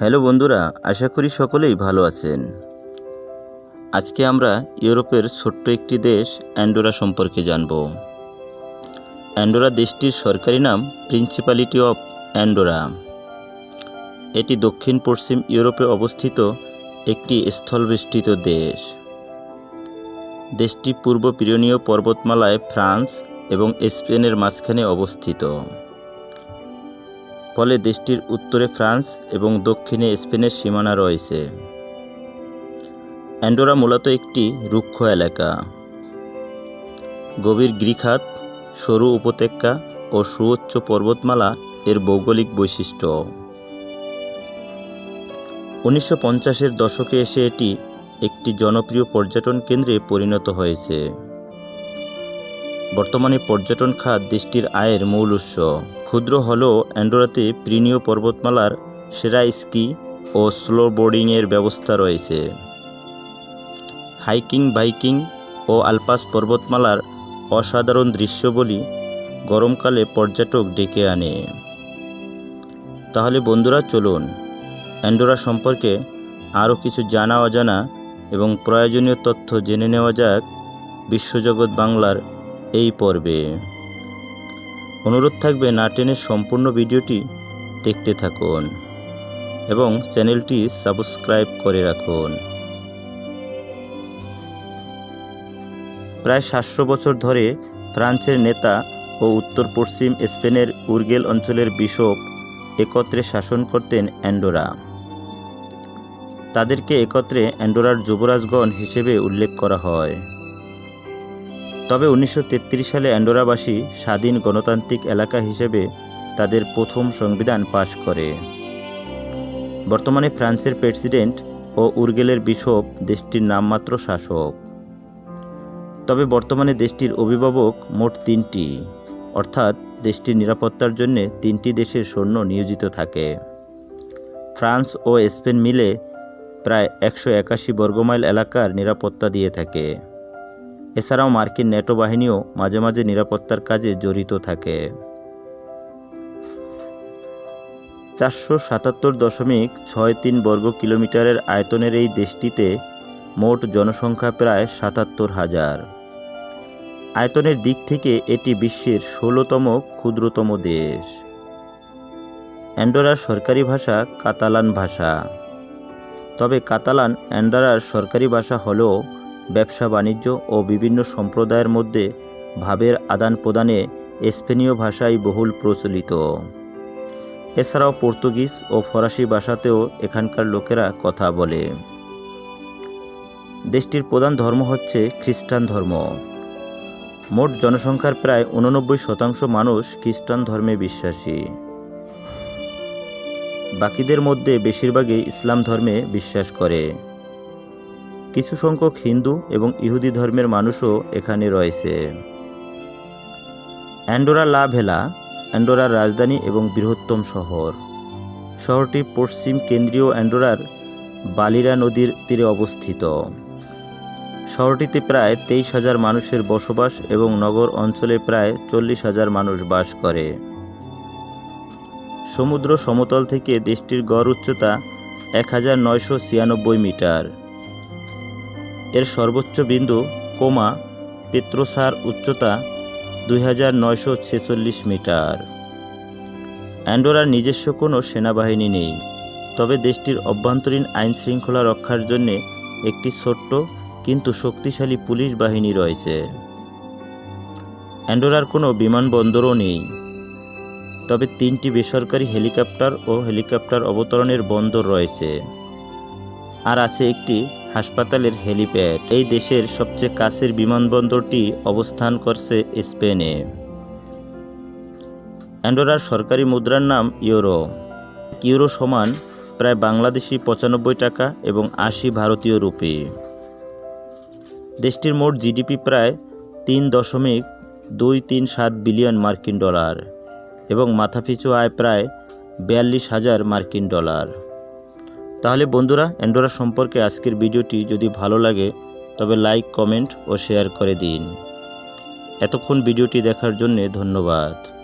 Hello বন্ধুরা, আশা করি সকলেই ভালো আছেন। আজকে আমরা ইউরোপের ছোট্ট একটি দেশ অ্যান্ডোরা সম্পর্কে জানব। অ্যান্ডোরা দেশটির সরকারি নাম প্রিন্সিপালিটি অফ অ্যান্ডোরা এটি দক্ষিণ পশ্চিম ইউরোপে অবস্থিত একটি স্থলবেষ্টিত দেশ। দেশটি পূর্ব পিরনীয় পর্বতমালায় ফ্রান্স এবং স্পেনের মাঝখানে অবস্থিত। ফলে দেশটির উত্তরে ফ্রান্স এবং দক্ষিণে স্পেনের সীমানা রয়েছে। অ্যান্ডোরা মূলত একটি রুক্ষ এলাকা। গভীর গ্রীখাত, সরু উপত্যকা ও সুউচ্চ পর্বতমালা এর ভৌগোলিক বৈশিষ্ট্য। উনিশশো পঞ্চাশের দশকে এসে এটি একটি জনপ্রিয় পর্যটন কেন্দ্রে পরিণত হয়েছে। বর্তমানে পর্যটন খাত দেশটির আয়ের মূল উৎস। ক্ষুদ্র হলেও অ্যান্ডোরাতে প্রিনীয় পর্বতমালার সেরা স্কি ও স্লো বোর্ডিংয়ের ব্যবস্থা রয়েছে। হাইকিং, বাইকিং ও আলপাস পর্বতমালার অসাধারণ দৃশ্যবলি গরমকালে পর্যটক ডেকে আনে। তাহলে বন্ধুরা, চলুন অ্যান্ডোরা সম্পর্কে আরও কিছু জানা অজানা এবং প্রয়োজনীয় তথ্য জেনে নেওয়া যাক। বিশ্বজগৎ বাংলার এই পর্বে। অনুরোধ থাকবে না টেনে সম্পূর্ণ ভিডিওটি দেখতে থাকুন এবং চ্যানেলটি সাবস্ক্রাইব করে রাখুন। প্রায় সাতশো বছর ধরে ফ্রান্সের নেতা ও উত্তর পশ্চিম স্পেনের উর্গেল অঞ্চলের বিশপ একত্রে শাসন করতেন অ্যান্ডোরা। তাদেরকে একত্রে অ্যান্ডোরার যুবরাজগণ হিসেবে উল্লেখ করা হয়। তবে উনিশশো তেত্রিশ সালে অ্যান্ডোরাবাসী স্বাধীন গণতান্ত্রিক এলাকা হিসেবে তাদের প্রথম সংবিধান পাশ করে। বর্তমানে ফ্রান্সের প্রেসিডেন্ট ও উর্গেলের বিশপ দেশটির নামমাত্র শাসক। তবে বর্তমানে দেশটির অভিভাবক মোট তিনটি, অর্থাৎ দেশটির নিরাপত্তার জন্য তিনটি দেশের সৈন্য নিয়োজিত থাকে। ফ্রান্স ও স্পেন মিলে প্রায় একশো একাশি বর্গমাইল এলাকার নিরাপত্তা দিয়ে থাকে। এছাড়াও মার্কিন ন্যাটো বাহিনীও মাঝে মাঝে নিরাপত্তার কাজে জড়িত থাকে। চারশো সাতাত্তর দশমিক ছয় তিন বর্গ কিলোমিটারের আয়তনের এই দেশটিতে মোট জনসংখ্যা প্রায় সাতাত্তর হাজার। আয়তনের দিক থেকে এটি বিশ্বের ষোলোতম ক্ষুদ্রতম দেশ। অ্যান্ডোরার সরকারি ভাষা কাতালান ভাষা। তবে কাতালান অ্যান্ডোরার সরকারি ভাষা হলেও ব্যবসা বাণিজ্য ও বিভিন্ন সম্প্রদায়ের মধ্যে ভাবের আদান প্রদানে স্পেনীয় ভাষাই বহুল প্রচলিত। এছাড়াও পর্তুগিজ ও ফরাসি ভাষাতেও এখানকার লোকেরা কথা বলে। দেশটির প্রধান ধর্ম হচ্ছে খ্রিস্টান ধর্ম। মোট জনসংখ্যার প্রায় উননব্বই শতাংশ মানুষ খ্রিস্টান ধর্মে বিশ্বাসী। বাকিদের মধ্যে বেশিরভাগই ইসলাম ধর্মে বিশ্বাস করে। কিছু সংখ্যক হিন্দু এবং ইহুদি ধর্মের মানুষও এখানে রয়েছে। অ্যান্ডোরা লা ভেলা, অ্যান্ডোরার রাজধানী এবং বৃহত্তম শহর। শহরটি পশ্চিম কেন্দ্রীয় অ্যান্ডোরার বালিরা নদীর তীরে অবস্থিত। শহরটিতে প্রায় তেইশ হাজার মানুষের বসবাস এবং নগর অঞ্চলে প্রায় চল্লিশ হাজার মানুষ বাস করে। সমুদ্র সমতল থেকে দেশটির গড় উচ্চতা এক হাজার নয়শো ছিয়ানব্বই মিটার। এর সর্বোচ্চ বিন্দু কোমা পেত্রোসার উচ্চতা দুই হাজার নয়শো ছেচল্লিশ মিটার। অ্যান্ডোরার নিজস্ব কোনো সেনাবাহিনী নেই, তবে দেশটির অভ্যন্তরীণ আইন শৃঙ্খলা রক্ষার জন্যে একটি ছোট্ট কিন্তু শক্তিশালী পুলিশ বাহিনী রয়েছে। অ্যান্ডোরার কোনো বিমানবন্দরও নেই, তবে তিনটি বেসরকারি হেলিকপ্টার ও হেলিকপ্টার অবতরণের বন্দর রয়েছে। আর আছে একটি হাসপাতালের হেলিপ্যাড। এই দেশের সবচেয়ে কাছের বিমানবন্দরটি অবস্থান করছে স্পেনে। অ্যান্ডোরার সরকারি মুদ্রার নাম ইউরো। ইউরো সমান প্রায় বাংলাদেশি পঁচানব্বই টাকা এবং আশি ভারতীয় রুপি। দেশটির মোট জিডিপি প্রায় তিন দশমিক দুই তিন সাত বিলিয়ন মার্কিন ডলার এবং মাথাপিছু আয় প্রায় বিয়াল্লিশ হাজার মার্কিন ডলার। তাহলে বন্ধুরা অ্যান্ডোরা সম্পর্কে আজকের ভিডিওটি যদি ভালো লাগে, তবে লাইক, কমেন্ট ও শেয়ার করে দিন। এতক্ষণ ভিডিওটি দেখার জন্যে ধন্যবাদ।